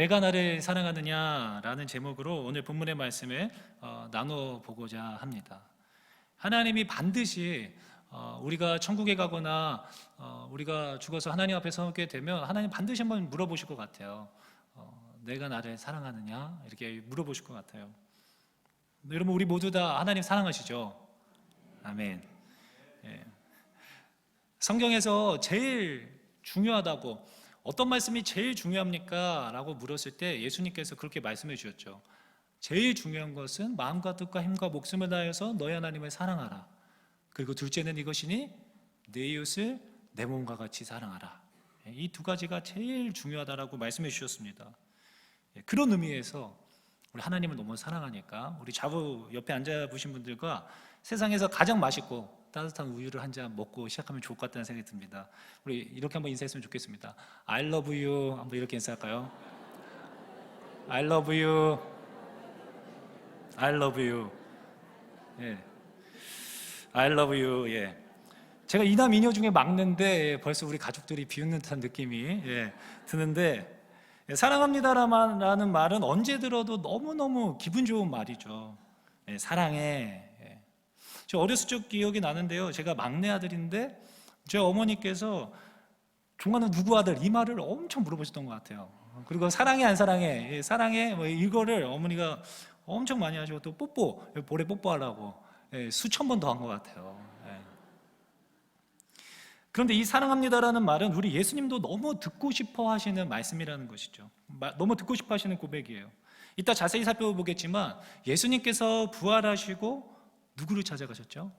내가 나를 사랑하느냐라는 제목으로 오늘 본문의 말씀을 어, 나눠 보고자 합니다. 하나님이 반드시 어, 우리가 천국에 가거나 어, 우리가 죽어서 하나님 앞에 서게 되면 하나님 반드시 한번 물어보실 것 같아요. 어, 내가 나를 사랑하느냐 이렇게 물어보실 것 같아요. 여러분 우리 모두 다 하나님 사랑하시죠? 아멘. 예. 성경에서 제일 중요하다고 어떤 말씀이 제일 중요합니까? 라고 물었을 때 예수님께서 그렇게 말씀해 주셨죠. 제일 중요한 것은 마음과 뜻과 힘과 목숨을 다해서 너희 하나님을 사랑하라. 그리고 둘째는 이것이니 내 이웃을 내 몸과 같이 사랑하라. 이 두 가지가 제일 중요하다라고 말씀해 주셨습니다. 예, 그런 의미에서 우리 하나님을 너무 사랑하니까 우리 좌우 옆에 앉아 보신 분들과 세상에서 가장 맛있고 따뜻한 우유를 한 잔 먹고 시작하면 좋을 것 같다는 생각이 듭니다. 우리 이렇게 한번 인사했으면 좋겠습니다. I love you. 한번 이렇게 인사할까요? I love you. I love you. 예. I love you. 예. 제가 이남 이녀 중에 예, 벌써 우리 가족들이 비웃는 듯한 느낌이 예, 드는데 예, 사랑합니다라는 말은 언제 들어도 너무너무 기분 좋은 말이죠. 예, 사랑해. 예. 저 어렸을 적 기억이 나는데요. 제가 막내 아들인데 제 어머니께서 종아는 누구 아들 이 말을 엄청 물어보셨던 것 같아요. 그리고 사랑해 안 사랑해 예, 사랑해 뭐 이거를 어머니가 엄청 많이 하시고 또 뽀뽀 볼에 뽀뽀하라고 예, 수천 번 더 한 것 같아요. 예. 그런데 이 사랑합니다라는 말은 우리 예수님도 너무 듣고 싶어 하시는 말씀이라는 것이죠. 마- 너무 듣고 싶어 하시는 고백이에요. 이따 자세히 살펴보겠지만 예수님께서 부활하시고 누구를 찾아가셨죠?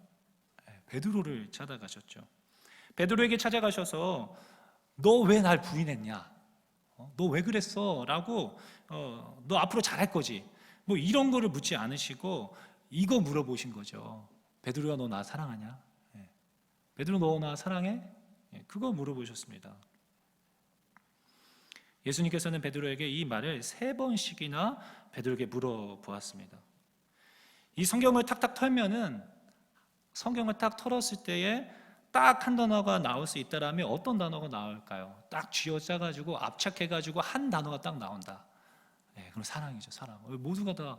네, 베드로를 찾아가셨죠. 베드로에게 찾아가셔서 너 왜 날 부인했냐? 너 왜 그랬어? 라고 어, 너 앞으로 잘할 거지. 뭐 이런 거를 묻지 않으시고 이거 물어보신 거죠. 베드로야 너 나 사랑하냐? 예. 베드로 너 나 사랑해? 예, 그거 물어보셨습니다. 예수님께서는 베드로에게 이 말을 세 번씩이나 베드로에게 물어보았습니다. 이 성경을 탁탁 털면은 성경을 딱 털었을 때에 딱 한 단어가 나올 수 있다라면 어떤 단어가 나올까요? 딱 쥐어짜가지고 압착해가지고 한 단어가 딱 나온다. 예, 그럼 사랑이죠, 사랑. 모두가 다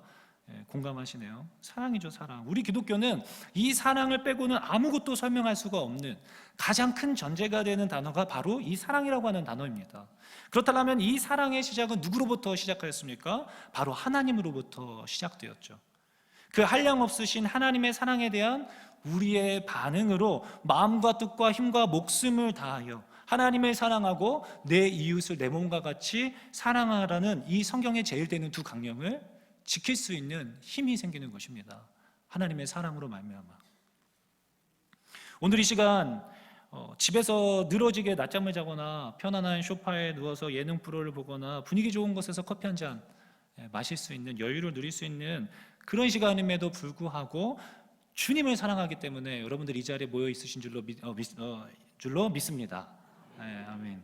예, 공감하시네요. 사랑이죠, 사랑. 우리 기독교는 이 사랑을 빼고는 아무것도 설명할 수가 없는 가장 큰 전제가 되는 단어가 바로 이 사랑이라고 하는 단어입니다. 그렇다면 이 사랑의 시작은 누구로부터 시작하였습니까? 바로 하나님으로부터 시작되었죠. 그 한량 없으신 하나님의 사랑에 대한 우리의 반응으로 마음과 뜻과 힘과 목숨을 다하여 하나님을 사랑하고 내 이웃을 내 몸과 같이 사랑하라는 이 성경에 제일 되는 두 강령을 지킬 수 있는 힘이 생기는 것입니다. 하나님의 사랑으로 말미암아. 오늘 이 시간 어, 집에서 늘어지게 낮잠을 자거나 편안한 소파에 누워서 예능 프로를 보거나 분위기 좋은 곳에서 커피 한잔 예, 마실 수 있는 여유를 누릴 수 있는 그런 시간임에도 불구하고 주님을 사랑하기 때문에 여러분들 이 자리에 모여 있으신 줄로, 믿, 어, 믿, 어, 줄로 믿습니다. 예, 아멘.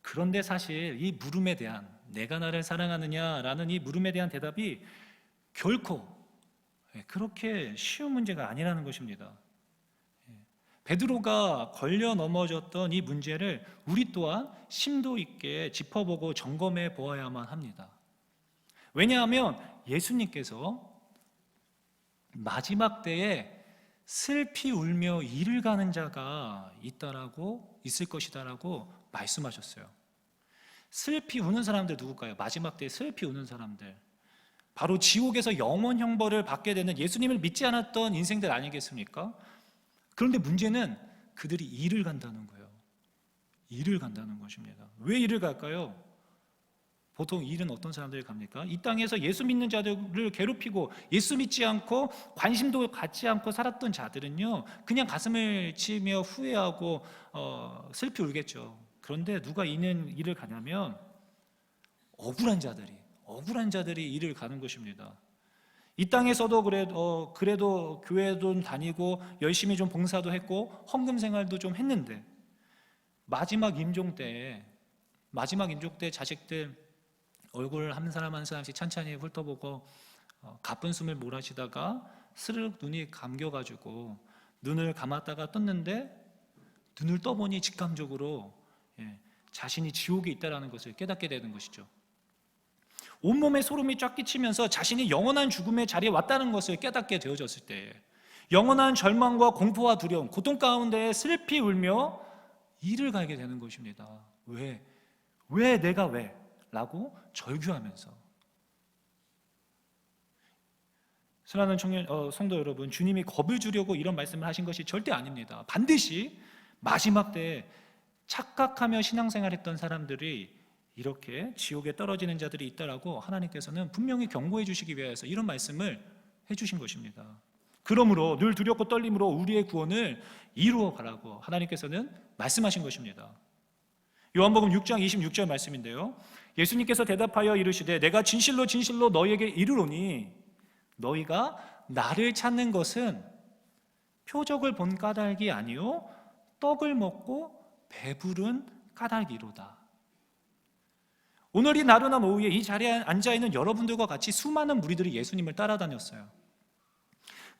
그런데 사실 이 물음에 대한 내가 나를 사랑하느냐라는 이 물음에 대한 대답이 결코 예, 그렇게 쉬운 문제가 아니라는 것입니다. 예, 베드로가 걸려 넘어졌던 이 문제를 우리 또한 심도 있게 짚어보고 점검해 보아야만 합니다. 왜냐하면 예수님께서 마지막 때에 슬피 울며 이를 가는 자가 있다라고 있을 것이다라고 말씀하셨어요. 슬피 우는 사람들 누굴까요? 마지막 때에 슬피 우는 사람들. 바로 지옥에서 영원 형벌을 받게 되는 예수님을 믿지 않았던 인생들 아니겠습니까? 그런데 문제는 그들이 이를 간다는 거예요. 이를 간다는 것입니다. 왜 이를 갈까요? 보통 일은 어떤 사람들이 갑니까? 이 땅에서 예수 믿는 자들을 괴롭히고 예수 믿지 않고 관심도 갖지 않고 살았던 자들은요 그냥 가슴을 치며 후회하고 어, 슬피 울겠죠. 그런데 누가 이는 일을 가냐면 억울한 자들이 억울한 자들이 일을 가는 것입니다. 이 땅에서도 그래도 어, 그래도 교회도 다니고 열심히 좀 봉사도 했고 헌금 생활도 좀 했는데 마지막 임종 때에 마지막 임종 때 자식들 얼굴 한 사람 한 사람씩 찬찬히 훑어보고 어, 가쁜 숨을 몰아쉬다가 스르륵 눈이 감겨가지고 눈을 감았다가 떴는데 눈을 떠보니 직감적으로 예, 자신이 지옥에 있다라는 것을 깨닫게 되는 것이죠. 온몸에 소름이 쫙 끼치면서 자신이 영원한 죽음의 자리에 왔다는 것을 깨닫게 되어졌을 때 영원한 절망과 공포와 두려움, 고통 가운데 슬피 울며 이를 갈게 되는 것입니다. 왜? 왜 내가 왜? 라고 절규하면서 사랑하는 청년 어, 성도 여러분, 주님이 겁을 주려고 이런 말씀을 하신 것이 절대 아닙니다. 반드시 마지막 때에 착각하며 신앙생활했던 사람들이 이렇게 지옥에 떨어지는 자들이 있다라고 하나님께서는 분명히 경고해 주시기 위해서 이런 말씀을 해 주신 것입니다. 그러므로 늘 두렵고 떨림으로 우리의 구원을 이루어 가라고 하나님께서는 말씀하신 것입니다. 요한복음 6장 26절 말씀인데요. 예수님께서 대답하여 이르시되 내가 진실로 진실로 너희에게 이르노니 너희가 나를 찾는 것은 표적을 본 까닭이 아니요 떡을 먹고 배부른 까닭이로다. 오늘 이 나른한 오후에 이 자리에 앉아 있는 여러분들과 같이 수많은 무리들이 예수님을 따라다녔어요.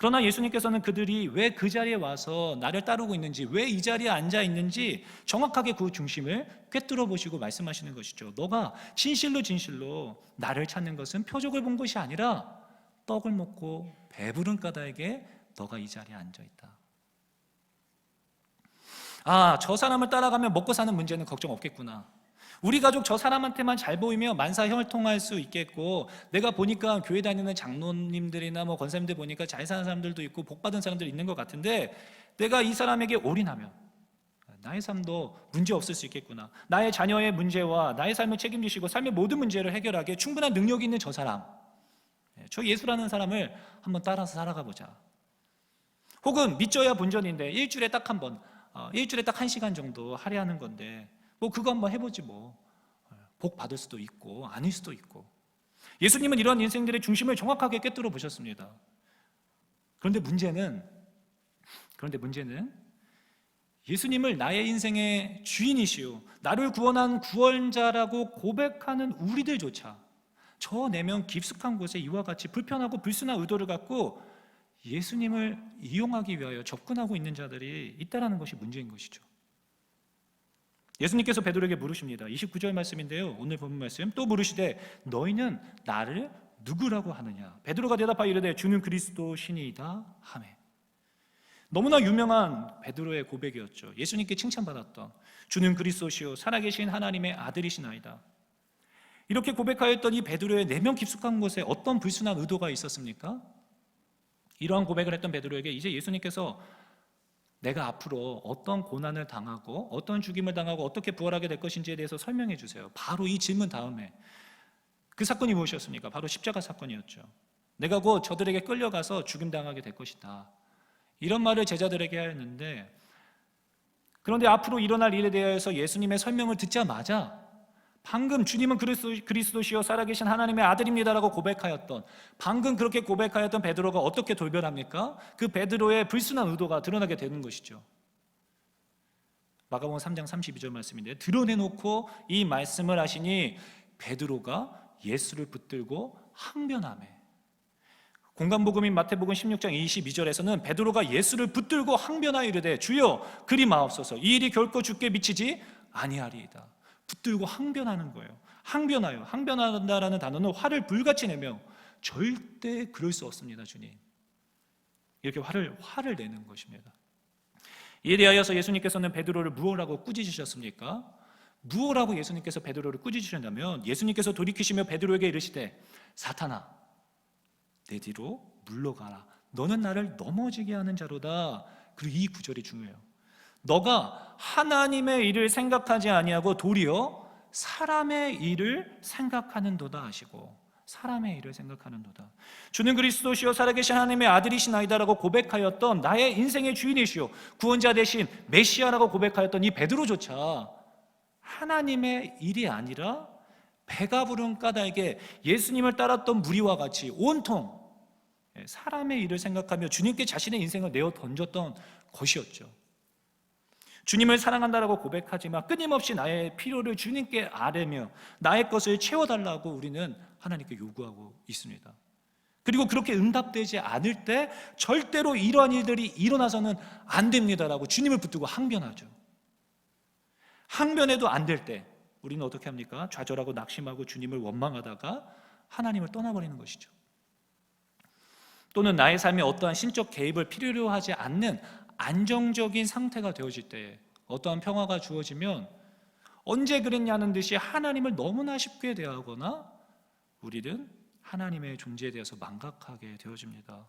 그러나 예수님께서는 그들이 왜 그 자리에 와서 나를 따르고 있는지, 왜 이 자리에 앉아 있는지 정확하게 그 중심을 꿰뚫어 보시고 말씀하시는 것이죠. 너가 진실로 진실로 나를 찾는 것은 표적을 본 것이 아니라 떡을 먹고 배부른 까닭에 너가 이 자리에 앉아 있다. 아, 저 사람을 따라가면 먹고 사는 문제는 걱정 없겠구나. 우리 가족 저 사람한테만 잘 보이면 만사 형통할 수 있겠고 내가 보니까 교회 다니는 장로님들이나 뭐 권사님들 보니까 잘 사는 사람들도 있고 복 받은 사람들 있는 것 같은데 내가 이 사람에게 올인하면 나의 삶도 문제 없을 수 있겠구나. 나의 자녀의 문제와 나의 삶을 책임지시고 삶의 모든 문제를 해결하기에 충분한 능력이 있는 저 사람. 예, 저 예수라는 사람을 한번 따라서 살아가 보자. 혹은 믿져야 본전인데 일주일에 딱 한 번, 어, 일주일에 딱 한 시간 정도 할애하는 건데 뭐 그거 한번 해보지 뭐. 복 받을 수도 있고 아닐 수도 있고. 예수님은 이런 인생들의 중심을 정확하게 꿰뚫어 보셨습니다. 그런데 문제는 그런데 문제는 예수님을 나의 인생의 주인이시오 나를 구원한 구원자라고 고백하는 우리들조차 저 내면 깊숙한 곳에 이와 같이 불편하고 불순한 의도를 갖고 예수님을 이용하기 위하여 접근하고 있는 자들이 있다라는 것이 문제인 것이죠. 예수님께서 베드로에게 물으십니다. 29절 말씀인데요. 오늘 본 말씀 또 물으시되 너희는 나를 누구라고 하느냐? 베드로가 대답하여 이르되 주는 그리스도 신이다 하매. 너무나 유명한 베드로의 고백이었죠. 예수님께 칭찬받았던 주는 그리스도시요 살아계신 하나님의 아들이시나이다. 이렇게 고백하였던 이 베드로의 내면 깊숙한 곳에 어떤 불순한 의도가 있었습니까? 이러한 고백을 했던 베드로에게 이제 예수님께서 내가 앞으로 어떤 고난을 당하고 어떤 죽임을 당하고 어떻게 부활하게 될 것인지에 대해서 설명해 주세요. 바로 이 질문 다음에 그 사건이 무엇이었습니까? 바로 십자가 사건이었죠. 내가 곧 저들에게 끌려가서 죽임 당하게 될 것이다. 이런 말을 제자들에게 하였는데 그런데 앞으로 일어날 일에 대해서 예수님의 설명을 듣자마자 방금 주님은 그리스도, 그리스도 시요 살아계신 하나님의 아들입니다라고 고백하였던 방금 그렇게 고백하였던 베드로가 어떻게 돌변합니까? 그 베드로의 불순한 의도가 드러나게 되는 것이죠. 마가복음 3장 32절 말씀인데 드러내놓고 이 말씀을 하시니 베드로가 예수를 붙들고 항변하매 공간복음인 마태복음 16장 22절에서는 베드로가 예수를 붙들고 항변하여 이르되 주여 그리 마옵소서 이 일이 결코 죽게 미치지 아니하리이다. 붙들고 항변하는 거예요. 항변하여 항변한다라는 단어는 화를 불같이 내며 절대 그럴 수 없습니다, 주님. 이렇게 화를 화를 내는 것입니다. 이에 대하여서 예수님께서는 베드로를 무엇라고 꾸짖으셨습니까? 무엇라고 예수님께서 베드로를 꾸짖으셨냐면 예수님께서 돌이키시며 베드로에게 이르시되 사탄아 내 뒤로 물러가라. 너는 나를 넘어지게 하는 자로다. 그리고 이 구절이 중요해요. 너가 하나님의 일을 생각하지 아니하고 도리어 사람의 일을 생각하는도다 하시고 사람의 일을 생각하는도다. 주는 그리스도시요 살아계신 하나님의 아들이시나이다라고 고백하였던 나의 인생의 주인이시요 구원자 대신 메시아라고 고백하였던 이 베드로조차 하나님의 일이 아니라 배가 부른 까닭에 예수님을 따랐던 무리와 같이 온통 사람의 일을 생각하며 주님께 자신의 인생을 내어 던졌던 것이었죠. 주님을 사랑한다라고 고백하지만 끊임없이 나의 필요를 주님께 아뢰며 나의 것을 채워달라고 우리는 하나님께 요구하고 있습니다. 그리고 그렇게 응답되지 않을 때 절대로 이러한 일들이 일어나서는 안 됩니다라고 주님을 붙들고 항변하죠. 항변해도 안 될 때 우리는 어떻게 합니까? 좌절하고 낙심하고 주님을 원망하다가 하나님을 떠나버리는 것이죠. 또는 나의 삶에 어떠한 신적 개입을 필요로 하지 않는 안정적인 상태가 되어질 때 어떠한 평화가 주어지면 언제 그랬냐는 듯이 하나님을 너무나 쉽게 대하거나 우리는 하나님의 존재에 대해서 망각하게 되어집니다.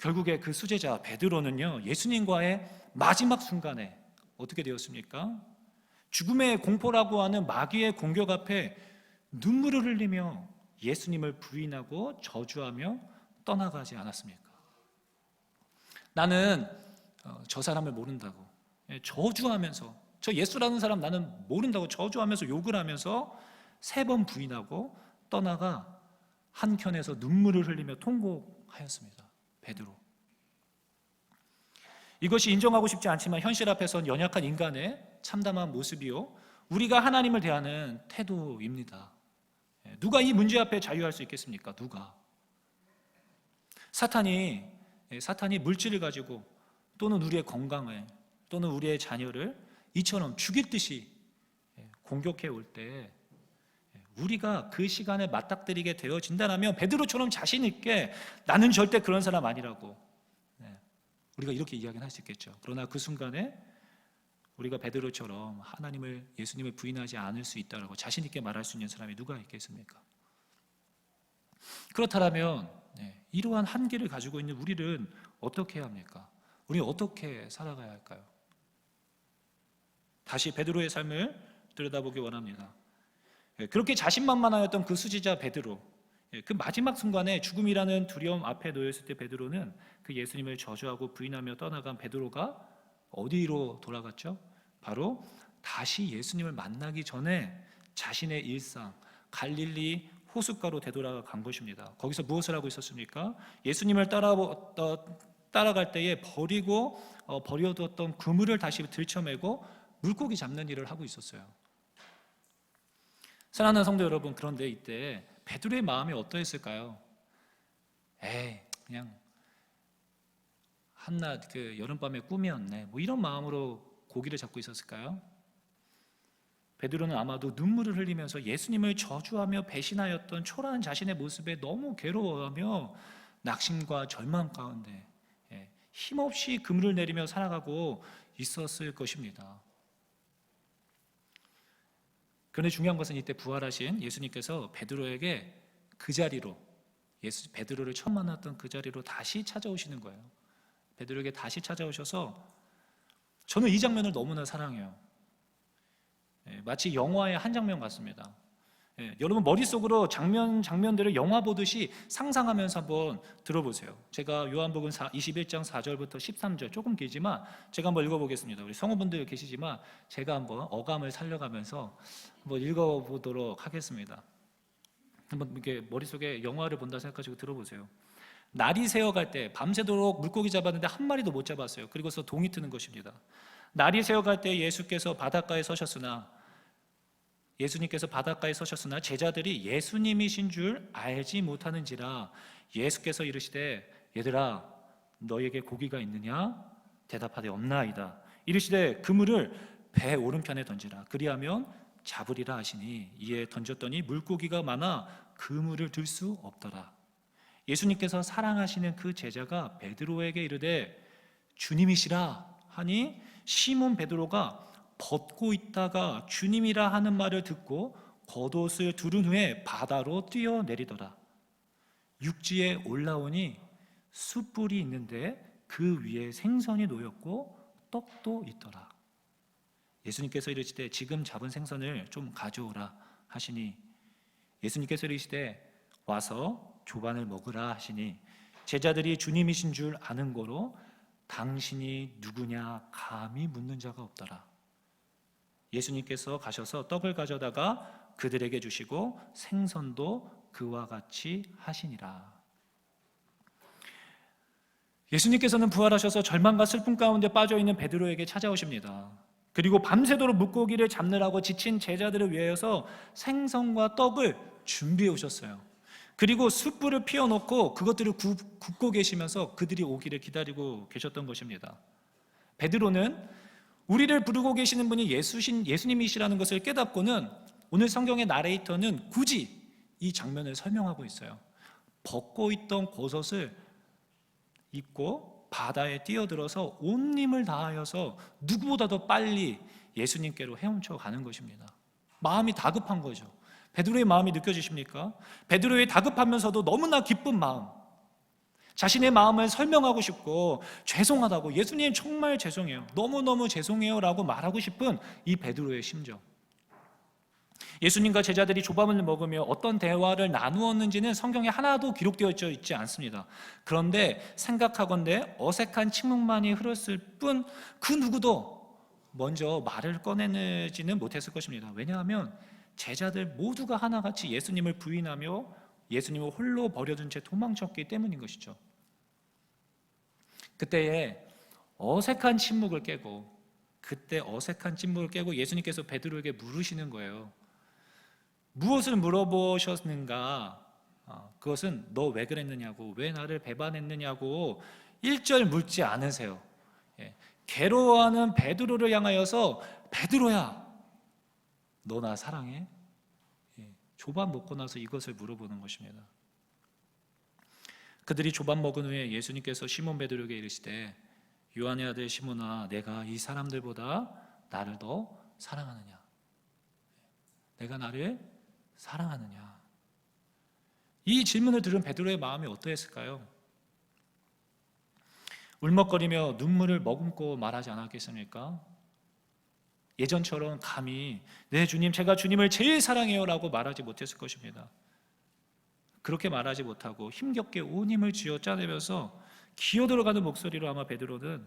결국에 그 수제자 베드로는요 예수님과의 마지막 순간에 어떻게 되었습니까? 죽음의 공포라고 하는 마귀의 공격 앞에 눈물을 흘리며 예수님을 부인하고 저주하며 떠나가지 않았습니까? 나는 어, 저 사람을 모른다고 예, 저주하면서 저 예수라는 사람 나는 모른다고 저주하면서 욕을 하면서 세 번 부인하고 떠나가 한켠에서 눈물을 흘리며 통곡하였습니다. 베드로. 이것이 인정하고 싶지 않지만 현실 앞에선 연약한 인간의 참담한 모습이요. 우리가 하나님을 대하는 태도입니다. 예, 누가 이 문제 앞에 자유할 수 있겠습니까? 누가? 사탄이 예, 사탄이 물질을 가지고 또는 우리의 건강을 또는 우리의 자녀를 이처럼 죽일 듯이 예, 공격해 올 때 우리가 그 시간에 맞닥뜨리게 되어진다면 베드로처럼 자신 있게 나는 절대 그런 사람 아니라고 네, 우리가 이렇게 이야기는 할 수 있겠죠. 그러나 그 순간에 우리가 베드로처럼 하나님을 예수님을 부인하지 않을 수 있다라고 자신 있게 말할 수 있는 사람이 누가 있겠습니까? 그렇다면 네, 이러한 한계를 가지고 있는 우리는 어떻게 해야 합니까? 우리 어떻게 살아가야 할까요? 다시 베드로의 삶을 들여다보기 원합니다. 예, 그렇게 자신만만하였던 그 수지자 베드로, 예, 그 마지막 순간에 죽음이라는 두려움 앞에 놓였을 때 베드로는 그 예수님을 저주하고 부인하며 떠나간 베드로가 어디로 돌아갔죠? 바로 다시 예수님을 만나기 전에 자신의 일상 갈릴리 호숫가로 되돌아간 것입니다. 거기서 무엇을 하고 있었습니까? 예수님을 따라 따라갈 때에 버리고 어, 버려두었던 그물을 다시 들쳐매고 물고기 잡는 일을 하고 있었어요. 사랑하는 성도 여러분, 그런데 이때 베드로의 마음이 어떠했을까요? 에이, 그냥 한낮 그 여름밤의 꿈이었네. 뭐 이런 마음으로 고기를 잡고 있었을까요? 베드로는 아마도 눈물을 흘리면서 예수님을 저주하며 배신하였던 초라한 자신의 모습에 너무 괴로워하며 낙심과 절망 가운데 예, 힘없이 그물을 내리며 살아가고 있었을 것입니다. 그런데 중요한 것은 이때 부활하신 예수님께서 베드로에게 그 자리로 예수 베드로를 처음 만났던 그 자리로 다시 찾아오시는 거예요. 베드로에게 다시 찾아오셔서 저는 이 장면을 너무나 사랑해요. 예, 마치 영화의 한 장면 같습니다. 예, 여러분 머릿속으로 장면 장면들을 영화 보듯이 상상하면서 한번 들어보세요. 제가 요한복음 21장 4절부터 13절 조금 길지만 제가 한번 읽어보겠습니다. 우리 성우분들 계시지만 제가 한번 어감을 살려가면서 한번 읽어보도록 하겠습니다. 한번 이렇게 머릿속에 영화를 본다 생각하시고 들어보세요. 날이 새어갈 때 밤새도록 물고기 잡았는데 한 마리도 못 잡았어요. 그리고서 동이 트는 것입니다. 날이 새어갈 때 예수께서 바닷가에 서셨으나 예수님께서 바닷가에 서셨으나 제자들이 예수님이신 줄 알지 못하는지라 예수께서 이르시되 얘들아 너에게 고기가 있느냐? 대답하되 없나이다. 이르시되 그물을 배 오른편에 던지라. 그리하면 잡으리라 하시니 이에 던졌더니 물고기가 많아 그물을 들 수 없더라. 예수님께서 사랑하시는 그 제자가 베드로에게 이르되 주님이시라 하니 시몬 베드로가 벗고 있다가 주님이라 하는 말을 듣고 겉옷을 두른 후에 바다로 뛰어내리더라. 육지에 올라오니 숯불이 있는데 그 위에 생선이 놓였고 떡도 있더라. 예수님께서 이르시되 지금 잡은 생선을 좀 가져오라 하시니 예수님께서 이르시되 와서 조반을 먹으라 하시니 제자들이 주님이신 줄 아는 거로 당신이 누구냐 감히 묻는 자가 없더라. 예수님께서 가셔서 떡을 가져다가 그들에게 주시고 생선도 그와 같이 하시니라. 예수님께서는 부활하셔서 절망과 슬픔 가운데 빠져 있는 베드로에게 찾아오십니다. 그리고 밤새도록 물고기를 잡느라고 지친 제자들을 위하여서 생선과 떡을 준비해 오셨어요. 그리고 숯불을 피워놓고 그것들을 굽고 계시면서 그들이 오기를 기다리고 계셨던 것입니다. 베드로는 우리를 부르고 계시는 분이 예수신 예수님이시라는 것을 깨닫고는 오늘 성경의 나레이터는 굳이 이 장면을 설명하고 있어요. 벗고 있던 버섯을 입고 바다에 뛰어들어서 온 힘을 다하여서 누구보다도 빨리 예수님께로 헤엄쳐 가는 것입니다. 마음이 다급한 거죠. 베드로의 마음이 느껴지십니까? 베드로의 다급하면서도 너무나 기쁜 마음. 자신의 마음을 설명하고 싶고 죄송하다고 예수님 정말 죄송해요. 너무너무 죄송해요라고 말하고 싶은 이 베드로의 심정. 예수님과 제자들이 조밥을 먹으며 어떤 대화를 나누었는지는 성경에 하나도 기록되어 있지 않습니다. 그런데 생각하건대 어색한 침묵만이 흐렀을 뿐 그 누구도 먼저 말을 꺼내지는 못했을 것입니다. 왜냐하면 제자들 모두가 하나같이 예수님을 부인하며 예수님을 홀로 버려둔 채 도망쳤기 때문인 것이죠. 그때에 어색한 침묵을 깨고 그때 어색한 침묵을 깨고 예수님께서 베드로에게 물으시는 거예요. 무엇을 물어보셨는가? 어, 그것은 너 왜 그랬느냐고, 왜 나를 배반했느냐고 1절 묻지 않으세요. 예, 괴로워하는 베드로를 향하여서 베드로야, 너 나 사랑해? 예, 조밥 먹고 나서 이것을 물어보는 것입니다. 그들이 조밥 먹은 후에 예수님께서 시몬 베드로에게 이르시되 요한의 아들 시몬아 내가 이 사람들보다 나를 더 사랑하느냐 내가 나를 사랑하느냐 이 질문을 들은 베드로의 마음이 어떠했을까요? 울먹거리며 눈물을 머금고 말하지 않았겠습니까? 예전처럼 감히 네 주님 제가 주님을 제일 사랑해요라고 말하지 못했을 것입니다. 그렇게 말하지 못하고 힘겹게 온 힘을 쥐어 짜내면서 기어 들어가는 목소리로 아마 베드로는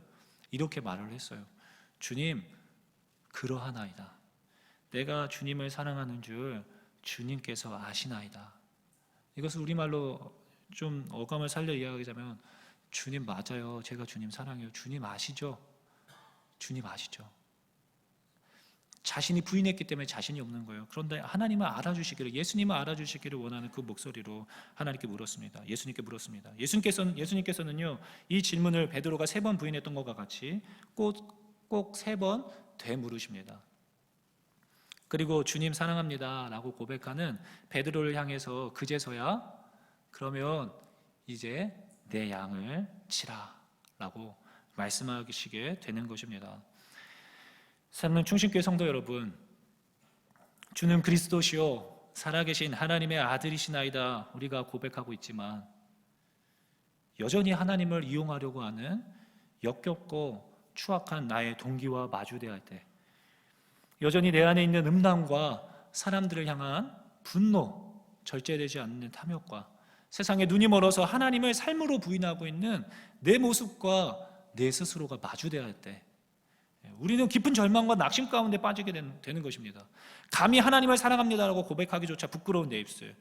이렇게 말을 했어요. 주님, 그러하나이다. 내가 주님을 사랑하는 줄 주님께서 아시나이다. 이것을 우리말로 좀 어감을 살려 이야기하자면 주님 맞아요. 제가 주님 사랑해요. 주님 아시죠? 주님 아시죠? 자신이 부인했기 때문에 자신이 없는 거예요. 그런데 하나님은 알아주시기를 예수님은 알아주시기를 원하는 그 목소리로 하나님께 물었습니다. 예수님께 물었습니다. 예수님께서는 예수님께서는요 이 질문을 베드로가 세 번 부인했던 것과 같이 꼭세번 되물으십니다. 그리고 주님 사랑합니다라고 고백하는 베드로를 향해서 그제서야 그러면 이제 내 양을 치라라고 말씀하시게 되는 것입니다. 사랑하는 충신교회 성도 여러분, 주는 그리스도시요 살아계신 하나님의 아들이시나이다 우리가 고백하고 있지만 여전히 하나님을 이용하려고 하는 역겹고 추악한 나의 동기와 마주대할 때 여전히 내 안에 있는 음란과 사람들을 향한 분노, 절제되지 않는 탐욕과 세상에 눈이 멀어서 하나님을 삶으로 부인하고 있는 내 모습과 내 스스로가 마주대할 때 우리는 깊은 절망과 낙심 가운데 빠지게 되는 것입니다. 감히 하나님을 사랑합니다라고 고백하기조차 부끄러운 내 입술.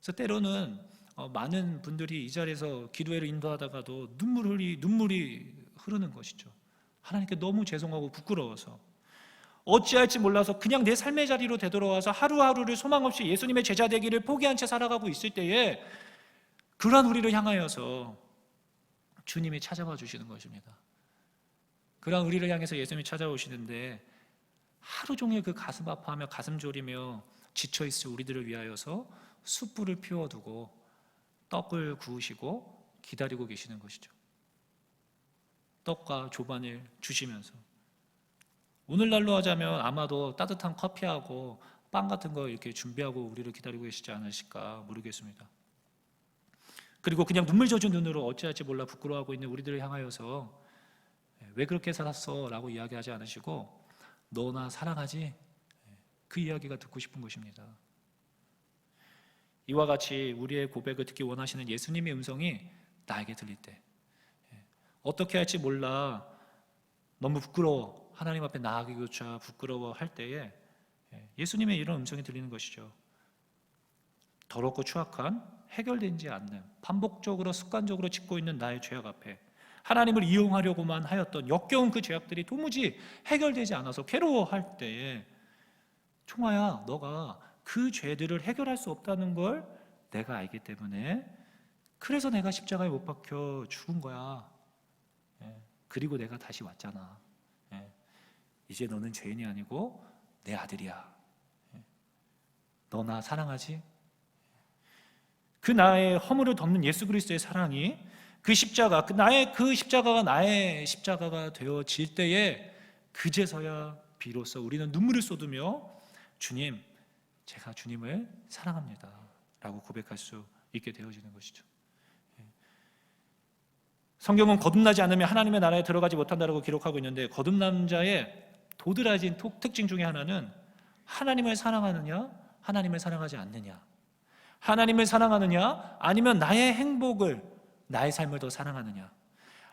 그래서 때로는 어, 많은 분들이 이 자리에서 기도회를 인도하다가도 눈물 흘리 눈물이 흐르는 것이죠. 하나님께 너무 죄송하고 부끄러워서 어찌할지 몰라서 그냥 내 삶의 자리로 되돌아와서 하루하루를 소망 없이 예수님의 제자 되기를 포기한 채 살아가고 있을 때에 그러한 우리를 향하여서 주님이 찾아와 주시는 것입니다. 그러한 우리를 향해서 예수님이 찾아오시는데 하루 종일 그 가슴 아파하며 가슴 졸이며 지쳐 있을 우리들을 위하여서 숯불을 피워두고 떡을 구우시고 기다리고 계시는 것이죠. 떡과 조반을 주시면서 오늘날로 하자면 아마도 따뜻한 커피하고 빵 같은 거 이렇게 준비하고 우리를 기다리고 계시지 않으실까 모르겠습니다. 그리고 그냥 눈물 젖은 눈으로 어찌할지 몰라 부끄러워하고 있는 우리들을 향하여서 왜 그렇게 살았어? 라고 이야기하지 않으시고 너나 사랑하지? 그 이야기가 듣고 싶은 것입니다. 이와 같이 우리의 고백을 듣기 원하시는 예수님의 음성이 나에게 들릴 때 어떻게 할지 몰라 너무 부끄러워 하나님 앞에 나아가기조차 부끄러워 할 때에 예수님의 이런 음성이 들리는 것이죠. 더럽고 추악한 해결되지 않는 반복적으로 습관적으로 짓고 있는 나의 죄악 앞에 하나님을 이용하려고만 하였던 역겨운 그 죄악들이 도무지 해결되지 않아서 괴로워할 때에 총아야 너가 그 죄들을 해결할 수 없다는 걸 내가 알기 때문에 그래서 내가 십자가에 못 박혀 죽은 거야. 예. 그리고 내가 다시 왔잖아. 예. 이제 너는 죄인이 아니고 내 아들이야. 너 나 사랑하지? 그 나의 허물을 덮는 예수 그리스도의 사랑이 그 십자가, 그 나의 그 십자가가 나의 십자가가 되어질 때에 그제서야 비로소 우리는 눈물을 쏟으며 주님, 제가 주님을 사랑합니다. 라고 고백할 수 있게 되어지는 것이죠. 예. 성경은 거듭나지 않으면 하나님의 나라에 들어가지 못한다고 기록하고 있는데 거듭난 자의 도드라진 톡- 특징 중에 하나는 하나님을 사랑하느냐, 하나님을 사랑하지 않느냐. 하나님을 사랑하느냐, 아니면 나의 행복을, 나의 삶을 더 사랑하느냐.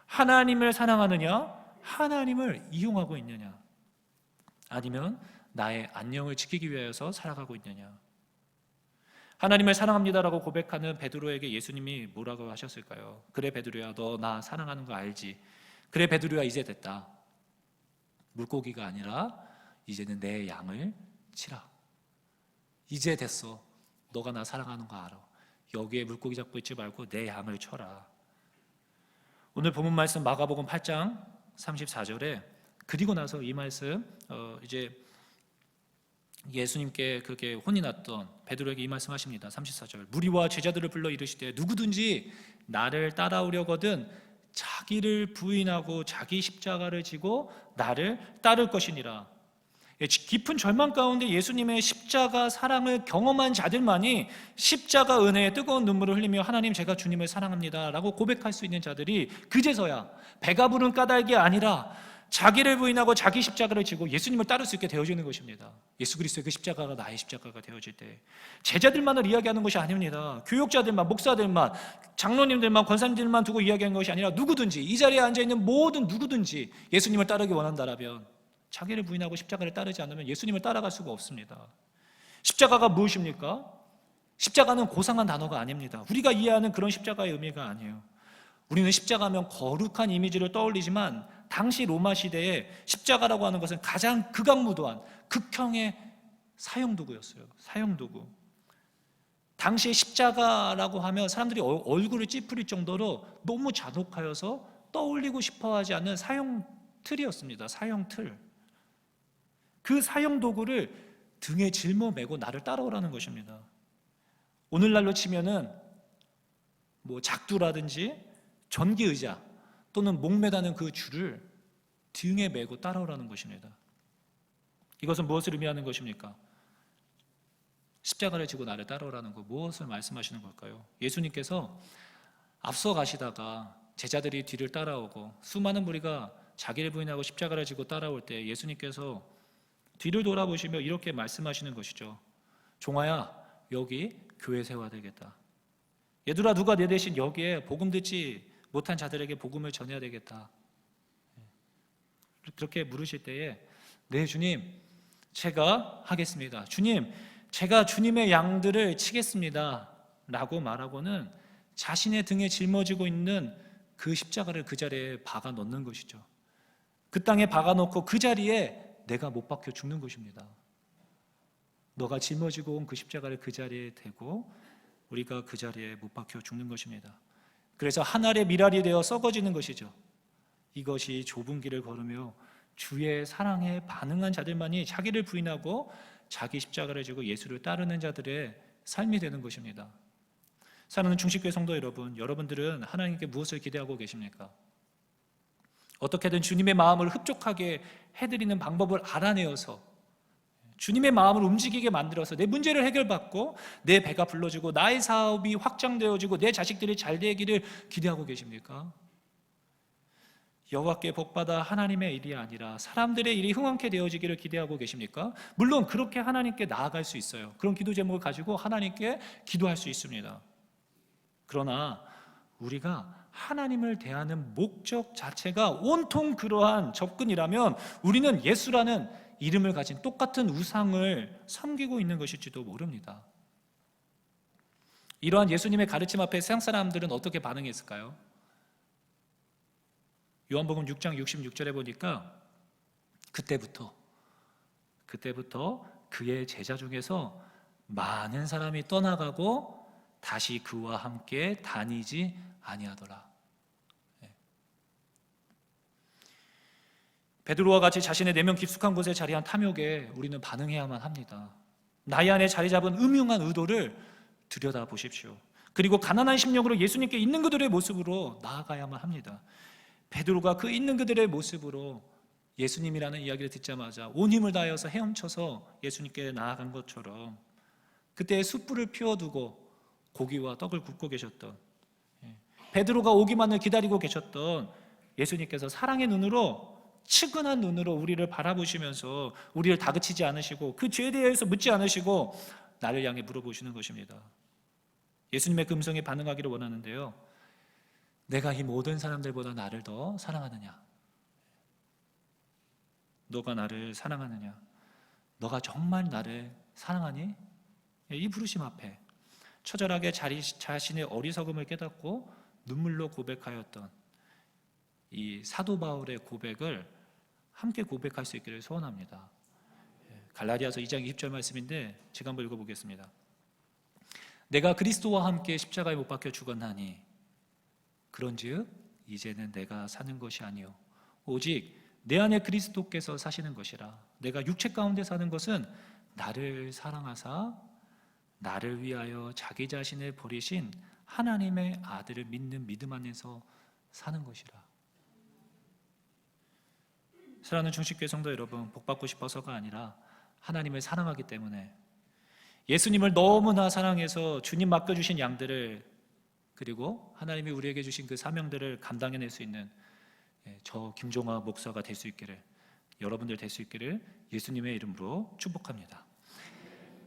하나님을 사랑하느냐, 하나님을 이용하고 있느냐. 아니면 나의 안녕을 지키기 위하여서 살아가고 있느냐. 하나님을 사랑합니다라고 고백하는 베드로에게 예수님이 뭐라고 하셨을까요? 그래 베드로야 너 나 사랑하는 거 알지? 그래 베드로야 이제 됐다. 물고기가 아니라 이제는 내 양을 치라. 이제 됐어. 너가 나 사랑하는 거 알아. 여기에 물고기 잡고 있지 말고 내 양을 쳐라. 오늘 본문 말씀 마가복음 8장 34절에 그리고 나서 이 말씀 어 이제 예수님께 그렇게 혼이 났던 베드로에게 이 말씀하십니다. 34절. 무리와 제자들을 불러 이르시되 누구든지 나를 따라오려거든 자기를 부인하고 자기 십자가를 지고 나를 따를 것이니라. 예, 깊은 절망 가운데 예수님의 십자가 사랑을 경험한 자들만이 십자가 은혜에 뜨거운 눈물을 흘리며 하나님 제가 주님을 사랑합니다 라고 고백할 수 있는 자들이 그제서야 배가 부른 까닭이 아니라 자기를 부인하고 자기 십자가를 지고 예수님을 따를 수 있게 되어지는 것입니다. 예수 그리스도의 그 십자가가 나의 십자가가 되어질 때 제자들만을 이야기하는 것이 아닙니다. 교육자들만, 목사들만, 장로님들만, 권사님들만 두고 이야기하는 것이 아니라 누구든지 이 자리에 앉아 있는 모든 누구든지 예수님을 따르기 원한다라면 자기를 부인하고 십자가를 따르지 않으면 예수님을 따라갈 수가 없습니다. 십자가가 무엇입니까? 십자가는 고상한 단어가 아닙니다. 우리가 이해하는 그런 십자가의 의미가 아니에요. 우리는 십자가면 거룩한 이미지를 떠올리지만 당시 로마 시대에 십자가라고 하는 것은 가장 극악무도한 극형의 사형도구였어요. 사형도구. 당시에 십자가라고 하면 사람들이 얼- 얼굴을 찌푸릴 정도로 너무 잔혹하여서 떠올리고 싶어 하지 않는 사형 틀이었습니다. 사형 틀. 그 사형 도구를 등에 짊어매고 나를 따라오라는 것입니다. 오늘날로 치면은 뭐 작두라든지 전기 의자 또는 목 매다는 그 줄을 등에 메고 따라오라는 것입니다. 이것은 무엇을 의미하는 것입니까? 십자가를 지고 나를 따라오라는 거 무엇을 말씀하시는 걸까요? 예수님께서 앞서 가시다가 제자들이 뒤를 따라오고 수많은 무리가 자기를 부인하고 십자가를 지고 따라올 때 예수님께서 뒤를 돌아보시며 이렇게 말씀하시는 것이죠. 종아야, 여기 교회 세워야 되겠다. 얘들아, 누가 내 대신 여기에 복음 듣지 못한 자들에게 복음을 전해야 되겠다. 그렇게 물으실 때에 네 주님, 제가 하겠습니다. 주님, 제가 주님의 양들을 치겠습니다. 라고 말하고는 자신의 등에 짊어지고 있는 그 십자가를 그 자리에 박아 넣는 것이죠. 그 땅에 박아 놓고 그 자리에 내가 못 박혀 죽는 것입니다. 너가 짊어지고 온 그 십자가를 그 자리에 대고 우리가 그 자리에 못 박혀 죽는 것입니다. 그래서 한 알의 미랄이 되어 썩어지는 것이죠. 이것이 좁은 길을 걸으며 주의 사랑에 반응한 자들만이 자기를 부인하고 자기 십자가를 지고 예수를 따르는 자들의 삶이 되는 것입니다. 사랑하는 중식교회 성도 여러분, 여러분들은 하나님께 무엇을 기대하고 계십니까? 어떻게든 주님의 마음을 흡족하게 해드리는 방법을 알아내어서 주님의 마음을 움직이게 만들어서 내 문제를 해결받고 내 배가 불러지고 나의 사업이 확장되어지고 내 자식들이 잘 되기를 기대하고 계십니까? 여호와께 복받아 하나님의 일이 아니라 사람들의 일이 흥왕케 되어지기를 기대하고 계십니까? 물론 그렇게 하나님께 나아갈 수 있어요. 그런 기도 제목을 가지고 하나님께 기도할 수 있습니다. 그러나 우리가 하나님을 대하는 목적 자체가 온통 그러한 접근이라면 우리는 예수라는 이름을 가진 똑같은 우상을 섬기고 있는 것일지도 모릅니다. 이러한 예수님의 가르침 앞에 세상 사람들은 어떻게 반응했을까요? 요한복음 6장 66절에 보니까 그때부터 그때부터 그의 제자 중에서 많은 사람이 떠나가고 다시 그와 함께 다니지 아니하더라. 예. 베드로와 같이 자신의 내면 깊숙한 곳에 자리한 탐욕에 우리는 반응해야만 합니다. 나의 안에 자리 잡은 음흉한 의도를 들여다 보십시오. 그리고 가난한 심령으로 예수님께 있는 그들의 모습으로 나아가야만 합니다. 베드로가 그 있는 그들의 모습으로 예수님이라는 이야기를 듣자마자 온 힘을 다하여서 헤엄쳐서 예수님께 나아간 것처럼 그때 숯불을 피워두고 고기와 떡을 굽고 계셨던 예, 베드로가 오기만을 기다리고 계셨던 예수님께서 사랑의 눈으로 측은한 눈으로 우리를 바라보시면서 우리를 다그치지 않으시고 그 죄에 대해서 묻지 않으시고 나를 향해 물어보시는 것입니다. 예수님의 금성에 반응하기를 원하는데요. 내가 이 모든 사람들보다 나를 더 사랑하느냐? 너가 나를 사랑하느냐? 너가 정말 나를 사랑하니? 이 부르심 앞에 처절하게 자리, 자신의 어리석음을 깨닫고 눈물로 고백하였던 이 사도 바울의 고백을 함께 고백할 수 있기를 소원합니다. 예, 갈라디아서 2장 20절 말씀인데 제가 한번 읽어보겠습니다. 내가 그리스도와 함께 십자가에 못 박혀 죽었나니 그런즉 이제는 내가 사는 것이 아니요 오직 내 안에 그리스도께서 사시는 것이라 내가 육체 가운데 사는 것은 나를 사랑하사 나를 위하여 자기 자신을 버리신 하나님의 아들을 믿는 믿음 안에서 사는 것이라 사랑하는 중식교회 성도 여러분 복 받고 싶어서가 아니라 하나님을 사랑하기 때문에 예수님을 너무나 사랑해서 주님 맡겨 주신 양들을 그리고 하나님이 우리에게 주신 그 사명들을 감당해낼 수 있는 예, 저 김종화 목사가 될 수 있기를 여러분들 될 수 있기를 예수님의 이름으로 축복합니다.